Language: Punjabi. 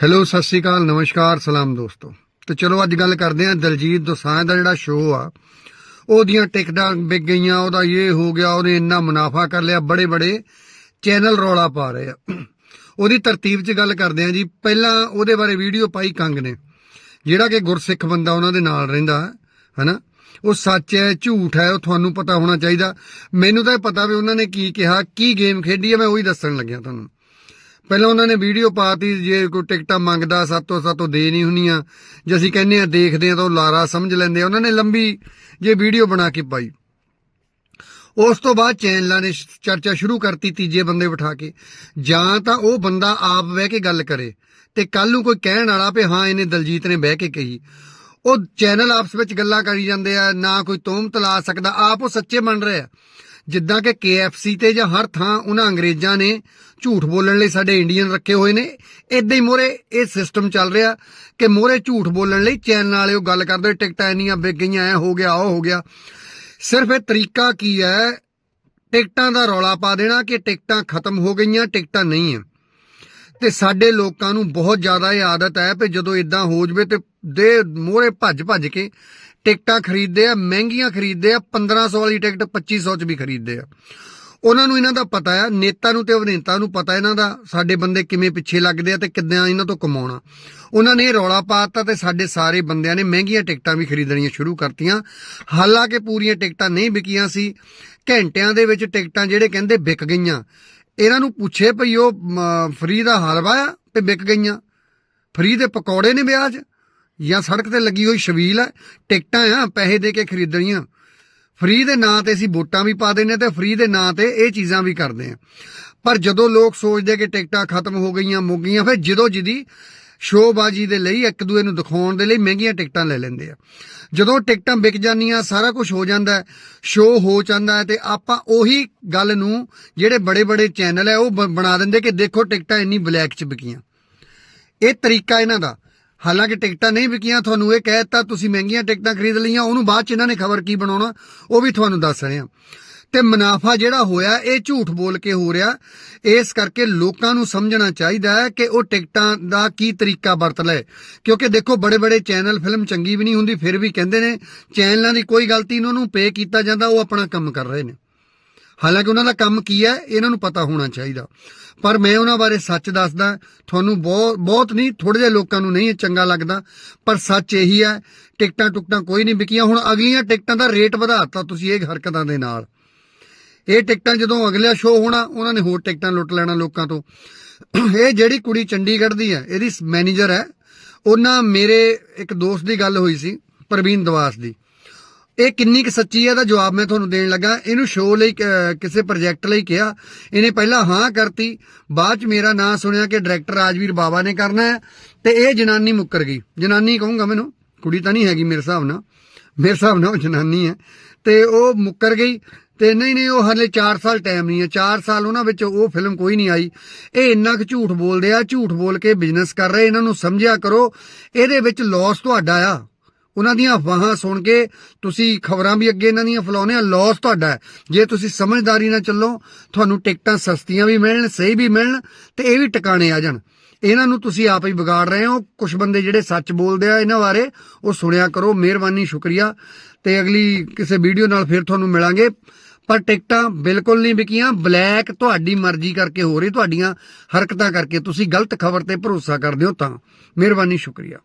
ਹੈਲੋ, ਸਤਿ ਸ਼੍ਰੀ ਅਕਾਲ, ਨਮਸਕਾਰ, ਸਲਾਮ ਦੋਸਤੋ। ਤੇ ਚਲੋ, ਅੱਜ ਗੱਲ ਕਰਦੇ ਹਾਂ ਦਲਜੀਤ ਦੋਸਾਂਝ ਦਾ ਜਿਹੜਾ ਸ਼ੋਅ ਆ, ਉਹਦੀਆਂ ਟਿਕਟਾਂ ਵਿਕ ਗਈਆਂ, ਉਹਦਾ ਇਹ ਹੋ ਗਿਆ, ਉਹਨੇ ਇੰਨਾ ਮੁਨਾਫਾ ਕਰ ਲਿਆ ਬੜੇ ਬੜੇ ਚੈਨਲ ਰੌਲਾ ਪਾ ਰਹੇ ਆ। ਉਹਦੀ ਤਰਤੀਬ 'ਚ ਗੱਲ ਕਰਦੇ ਹਾਂ ਜੀ, ਪਹਿਲਾਂ ਉਹਦੇ ਬਾਰੇ ਵੀਡੀਓ ਪਾਈ ਕੰਗ ਨੇ, ਜਿਹੜਾ ਕਿ ਗੁਰਸਿੱਖ ਬੰਦਾ ਉਹਨਾਂ ਦੇ ਨਾਲ ਰਹਿੰਦਾ, ਹਨਾ? ਉਹ ਸੱਚ ਹੈ, ਝੂਠ ਹੈ, ਉਹ ਤੁਹਾਨੂੰ ਪਤਾ ਹੋਣਾ ਚਾਹੀਦਾ। ਮੈਨੂੰ ਤਾਂ ਇਹ ਪਤਾ ਵੀ ਉਹਨਾਂ ਨੇ ਕੀ ਕਿਹਾ, ਕੀ ਗੇਮ ਖੇਡੀ ਹੈ, ਮੈਂ ਉਹੀ ਦੱਸਣ ਲੱਗਿਆ ਤੁਹਾਨੂੰ। ਪਹਿਲਾਂ ਉਹਨਾਂ ਨੇ ਵੀਡੀਓ ਪਾਤੀ ਜੇ ਕੋਈ ਟਿਕਟਾਂ ਮੰਗਦਾ ਸਾਤੋਂ ਸਾਤੋਂ ਦੇ ਨਹੀਂ ਹੁੰਨੀਆਂ ਜੇ ਅਸੀਂ ਕਹਿੰਨੇ ਆ ਦੇਖਦੇ ਆ ਤਾਂ ਉਹ ਲਾਰਾ ਸਮਝ ਲੈਂਦੇ ਉਹਨਾਂ ਨੇ ਲੰਬੀ ਜੇ ਵੀਡੀਓ ਬਣਾ ਕੇ ਪਾਈ। ਉਸ ਤੋਂ ਬਾਅਦ ਚੈਨਲਾਂ ਨੇ ਚਰਚਾ ਸ਼ੁਰੂ ਕਰਤੀ ਤੀਜੇ ਬੰਦੇ ਬਿਠਾ ਕੇ। ਜਾਂ ਤਾਂ ਉਹ ਬੰਦਾ ਆਪ ਬਹਿ ਕੇ ਗੱਲ ਕਰੇ ਤੇ ਕੱਲ ਨੂੰ ਕੋਈ ਕਹਿਣ ਵਾਲਾ ਵੀ ਹਾਂ, ਇਹਨੇ ਦਲਜੀਤ ਨੇ ਬਹਿ ਕੇ ਕਹੀ। ਉਹ ਚੈਨਲ ਆਪਸ ਵਿੱਚ ਗੱਲਾਂ ਕਰੀ ਜਾਂਦੇ ਆ, ਨਾ ਕੋਈ ਤੋਮਤ ਲਾ ਸਕਦਾ, ਆਪ ਉਹ ਸੱਚੇ ਬਣ ਰਹੇ ਆ। ਜਿੱਦਾਂ ਕਿ KFC ਤੇ ਜਾਂ ਹਰ ਥਾਂ ਉਹਨਾਂ ਅੰਗਰੇਜ਼ਾਂ ਨੇ ਝੂਠ ਬੋਲਣ ਲਈ ਸਾਡੇ ਇੰਡੀਅਨ ਰੱਖੇ ਹੋਏ ਨੇ। ਇਦਾਂ ਹੀ ਮੋਰੇ, ਇਹ ਸਿਸਟਮ ਚੱਲ ਰਿਹਾ ਕਿ ਮੋਰੇ ਝੂਠ ਬੋਲਣ ਲਈ ਚੈਨਲ ਵਾਲੇ ਉਹ ਗੱਲ ਕਰਦੇ ਟਿਕਟਾਂ ਇੰਨੀਆਂ ਵਿਕ ਗਈਆਂ, ਐ ਹੋ ਗਿਆ, ਉਹ ਹੋ ਗਿਆ। ਸਿਰਫ ਇਹ ਤਰੀਕਾ ਕੀ ਹੈ? ਟਿਕਟਾਂ ਦਾ ਰੌਲਾ ਪਾ ਦੇਣਾ ਕਿ ਟਿਕਟਾਂ ਖਤਮ ਹੋ ਗਈਆਂ, ਟਿਕਟਾਂ ਨਹੀਂ ਆ ਤੇ ਸਾਡੇ ਲੋਕਾਂ ਨੂੰ ਬਹੁਤ ਜ਼ਿਆਦਾ ਇਹ ਆਦਤ ਹੈ ਕਿ ਜਦੋਂ ਇਦਾਂ ਹੋ ਜਵੇ ਤੇ ਦੇ ਮੋਹਰੇ ਭੱਜ ਭੱਜ ਕੇ ਟਿਕਟਾਂ ਖਰੀਦਦੇ ਆ, ਮਹਿੰਗੀਆਂ ਖਰੀਦਦੇ ਆ 1500 ਵਾਲੀ ਟਿਕਟ 2500 ਚ ਵੀ ਖਰੀਦਦੇ ਆ। ਉਹਨਾਂ ਨੂੰ ਇਹਨਾਂ ਦਾ ਪਤਾ ਆ, ਨੇਤਾ ਨੂੰ ਤੇ ਅਭਿਨੇਤਾ ਨੂੰ ਪਤਾ ਇਹਨਾਂ ਦਾ, ਸਾਡੇ ਬੰਦੇ ਕਿਵੇਂ ਪਿੱਛੇ ਲੱਗਦੇ ਆ ਤੇ ਕਿੱਦਾਂ ਇਹਨਾਂ ਤੋਂ ਕਮਾਉਣਾ। ਉਹਨਾਂ ਨੇ ਇਹ ਰੌਲਾ ਪਾਤਾ ਤੇ ਸਾਡੇ ਸਾਰੇ ਬੰਦਿਆਂ ਨੇ ਮਹਿੰਗੀਆਂ ਟਿਕਟਾਂ ਵੀ ਖਰੀਦਣੀਆਂ ਸ਼ੁਰੂ ਕਰਤੀਆਂ। ਹਾਲਾਂਕਿ ਪੂਰੀਆਂ ਟਿਕਟਾਂ ਨਹੀਂ ਵਿਕੀਆਂ ਸੀ, ਘੰਟਿਆਂ ਦੇ ਵਿੱਚ ਟਿਕਟਾਂ ਜਿਹੜੇ ਕਹਿੰਦੇ ਵਿਕ ਗਈਆਂ। ਇਹਨਾਂ ਨੂੰ ਪੁੱਛੇ ਭਈ ਉਹ ਫ੍ਰੀ ਦਾ ਹਲਵਾ ਆ ਤੇ ਵਿਕ ਗਈਆਂ। ਫ੍ਰੀ ਦੇ ਪਕੌੜੇ ਨੇ ਵਿਆਜ ਜਾਂ ਸੜਕ ਤੇ ਲੱਗੀ ਹੋਈ ਸ਼ਬੀਲ ਹੈ ਟਿਕਟਾਂ ਆ, ਪੈਸੇ ਦੇ ਕੇ ਖਰੀਦਣੀਆਂ। ਫ੍ਰੀ ਦੇ ਨਾਂ ਤੇ ਅਸੀਂ ਵੋਟਾਂ ਵੀ ਪਾ ਦਿੰਨੇ ਤੇ ਫ੍ਰੀ ਦੇ ਨਾਂ ਤੇ ਇਹ ਚੀਜ਼ਾਂ ਵੀ ਕਰਦੇ ਆ। ਪਰ ਜਦੋਂ ਲੋਕ ਸੋਚਦੇ ਕਿ ਟਿਕਟਾਂ ਖਤਮ ਹੋ ਗਈਆਂ, ਮੁੱਕ ਗਈਆਂ, ਫਿਰ ਜਦੋਂ ਜਿਦੀ ਸ਼ੋਬਾਜੀ ਦੇ ਲਈ, ਇੱਕ ਦੂਏ ਨੂੰ ਦਿਖਾਉਣ ਦੇ ਲਈ ਮਹਿੰਗੀਆਂ ਟਿਕਟਾਂ ਲੈ ਲੈਂਦੇ ਆ। ਜਦੋਂ ਟਿਕਟਾਂ ਵਿਕ ਜਾਂਦੀਆਂ, ਸਾਰਾ ਕੁਝ ਹੋ ਜਾਂਦਾ ਹੈ, ਸ਼ੋਅ ਹੋ ਜਾਂਦਾ ਹੈ ਤੇ ਆਪਾਂ ਉਹੀ ਗੱਲ ਨੂੰ ਜਿਹੜੇ ਬੜੇ ਬੜੇ ਚੈਨਲ ਹੈ ਉਹ ਬਣਾ ਦਿੰਦੇ ਕਿ ਦੇਖੋ ਟਿਕਟਾਂ ਇੰਨੀ ਬਲੈਕ ਚ ਵਿਕੀਆਂ। ਇਹ ਤਰੀਕਾ ਇਹਨਾਂ ਦਾ। ਹਾਲਾਂਕਿ ਟਿਕਟਾਂ ਨਹੀਂ ਵਿਕੀਆਂ ਤੁਹਾਨੂੰ ਇਹ ਕਹਿ ਦਿੱਤਾ, ਤੁਸੀਂ ਮਹਿੰਗੀਆਂ ਟਿਕਟਾਂ ਖਰੀਦ ਲਈਆਂ, ਉਹਨੂੰ ਬਾਅਦ ਚ ਇਹਨਾਂ ਨੇ ਖਬਰ ਕੀ ਬਣਾਉਣਾ, ਉਹ ਵੀ ਤੁਹਾਨੂੰ ਦੱਸ ਰਹੇ ਹਾਂ। ਤੇ ਮੁਨਾਫਾ ਜਿਹੜਾ ਹੋਇਆ, ਇਹ ਝੂਠ ਬੋਲ ਕੇ ਹੋ ਰਿਹਾ। ਇਸ ਕਰਕੇ ਲੋਕਾਂ ਨੂੰ ਸਮਝਣਾ ਚਾਹੀਦਾ ਹੈ ਕਿ ਉਹ ਟਿਕਟਾਂ ਦਾ ਕੀ ਤਰੀਕਾ ਵਰਤ ਲੈ ਕਿਉਂਕਿ ਦੇਖੋ ਬੜੇ ਬੜੇ ਚੈਨਲ ਫਿਲਮ ਚੰਗੀ ਵੀ ਨਹੀਂ ਹੁੰਦੀ, ਫਿਰ ਵੀ ਕਹਿੰਦੇ ਨੇ, ਚੈਨਲਾਂ ਦੀ ਕੋਈ ਗਲਤੀ ਨਹੀਂ ਨੂੰ ਪੇ ਕੀਤਾ ਜਾਂਦਾ, ਉਹ ਆਪਣਾ ਕੰਮ ਕਰ ਰਹੇ ਨੇ। ਹਾਲਾਂਕਿ ਉਹਨਾਂ ਦਾ ਕੰਮ ਕੀ ਹੈ, ਇਹਨਾਂ ਨੂੰ ਪਤਾ ਹੋਣਾ ਚਾਹੀਦਾ। ਪਰ ਮੈਂ ਉਹਨਾਂ ਬਾਰੇ ਸੱਚ ਦੱਸਦਾ, ਤੁਹਾਨੂੰ ਬਹੁਤ ਬਹੁਤ ਨਹੀਂ ਥੋੜੇ ਜਿਹੇ ਲੋਕਾਂ ਨੂੰ ਨਹੀਂ ਇਹ ਚੰਗਾ ਲੱਗਦਾ, ਪਰ ਸੱਚ ਇਹੀ ਹੈ, ਟਿਕਟਾਂ ਟੁਕਟਾਂ ਕੋਈ ਨਹੀਂ ਵਿਕੀਆਂ, ਹੁਣ ਅਗਲੀਆਂ ਟਿਕਟਾਂ ਦਾ ਰੇਟ ਵਧਾਤਾ ਤੁਸੀਂ ਇਹ ਹਰਕਤਾਂ ਦੇ ਨਾਲ। ਇਹ ਟਿਕਟਾਂ ਜਦੋਂ ਅਗਲਾ ਸ਼ੋਅ ਹੋਣਾ, ਉਹਨਾਂ ਨੇ ਹੋਰ ਟਿਕਟਾਂ ਲੁੱਟ ਲੈਣਾ ਲੋਕਾਂ ਤੋਂ। ਇਹ ਜਿਹੜੀ ਕੁੜੀ ਚੰਡੀਗੜ੍ਹ ਦੀ ਹੈ, ਇਹਦੀ ਮੈਨੇਜਰ ਹੈ, ਉਹਨਾਂ ਮੇਰੇ ਇੱਕ ਦੋਸਤ ਦੀ ਗੱਲ ਹੋਈ ਸੀ, ਪ੍ਰਵੀਨ ਦਵਾਸ ਦੀ। ਇਹ ਕਿੰਨੀ ਕੁ ਸੱਚੀ ਹੈ ਦਾ ਜਵਾਬ ਮੈਂ ਤੁਹਾਨੂੰ ਦੇਣ ਲੱਗਾ। ਇਹਨੂੰ ਸ਼ੋਅ ਲਈ ਕਿਸੇ ਪ੍ਰੋਜੈਕਟ ਲਈ ਕਿਹਾ। ਇਹਨੇ ਪਹਿਲਾਂ ਹਾਂ ਕਰਤੀ। ਬਾਅਦ ਚ ਮੇਰਾ ਨਾਂ ਸੁਣਿਆ ਕਿ ਡਾਇਰੈਕਟਰ ਰਾਜਵੀਰ ਬਾਵਾ ਨੇ ਕਰਨਾ ਹੈ। ਤੇ ਇਹ ਜਨਾਨੀ ਮੁੱਕਰ ਗਈ। ਜਨਾਨੀ ਕਹੂੰਗਾ ਮੈਨੂੰ, ਕੁੜੀ ਤਾਂ ਨਹੀਂ ਹੈਗੀ ਮੇਰੇ ਹਿਸਾਬ ਨਾਲ। ਮੇਰੇ ਹਿਸਾਬ ਨਾਲ ਉਹ ਜਨਾਨੀ ਹੈ। ਤੇ ਉਹ ਮੁੱਕਰ ਗਈ। ਤੇ ਨਹੀਂ ਨਹੀਂ, ਉਹ ਹਲੇ 4 ਸਾਲ ਟਾਈਮ ਨਹੀਂ ਹੈ। 4 ਸਾਲ ਉਹਨਾਂ ਵਿੱਚ ਉਹ ਫਿਲਮ ਕੋਈ ਨਹੀਂ ਆਈ। ਇਹ ਇੰਨਾ ਕੁ ਝੂਠ ਬੋਲਦੇ ਆ। ਝੂਠ ਬੋਲ ਕੇ ਬਿਜ਼ਨਸ ਕਰ ਰਹੇ। ਇਹਨਾਂ ਨੂੰ ਸਮਝਿਆ ਕਰੋ। ਇਹਦੇ ਵਿੱਚ ਲਾਸ ਤੁਹਾਡਾ ਆ। ਉਹਨਾਂ ਦੀਆਂ ਅਫਵਾਹਾਂ ਸੁਣ ਕੇ ਤੁਸੀਂ ਖਬਰਾਂ ਵੀ ਅੱਗੇ ਇਹਨਾਂ ਦੀਆਂ ਫਲਾਉਂਦੇ ਆ ਲਾਸ ਤੁਹਾਡਾ ਜੇ ਤੁਸੀਂ ਸਮਝਦਾਰੀ ਨਾਲ ਚੱਲੋ, ਤੁਹਾਨੂੰ ਟਿਕਟਾਂ ਸਸਤੀਆਂ ਵੀ ਮਿਲਣ, ਸਹੀ ਵੀ ਮਿਲਣ ਤੇ ਇਹ ਵੀ ਟਿਕਾਣੇ ਆ ਜਾਣ। ਇਹਨਾਂ ਨੂੰ ਤੁਸੀਂ ਆਪ ਹੀ ਵਿਗਾੜ ਰਹੇ ਹੋ। ਕੁਝ ਬੰਦੇ ਜਿਹੜੇ ਸੱਚ ਬੋਲਦੇ ਆ ਇਹਨਾਂ ਬਾਰੇ, ਉਹ ਸੁਣਿਆ ਕਰੋ। ਮਿਹਰਬਾਨੀ, ਸ਼ੁਕਰੀਆ। ਤੇ ਅਗਲੀ ਕਿਸੇ ਵੀਡੀਓ ਨਾਲ ਫਿਰ ਤੁਹਾਨੂੰ ਮਿਲਾਂਗੇ। ਪਰ ਟਿਕਟਾਂ ਬਿਲਕੁਲ ਨਹੀਂ ਵਿਕੀਆਂ। ਬਲੈਕ ਤੁਹਾਡੀ ਮਰਜ਼ੀ ਕਰਕੇ ਹੋ ਰਹੀ, ਤੁਹਾਡੀਆਂ ਹਰਕਤਾਂ ਕਰਕੇ। ਤੁਸੀਂ ਗਲਤ ਖਬਰ ਤੇ ਭਰੋਸਾ ਕਰਦੇ ਹੋ ਤਾਂ। ਮਿਹਰਬਾਨੀ, ਸ਼ੁਕਰੀਆ।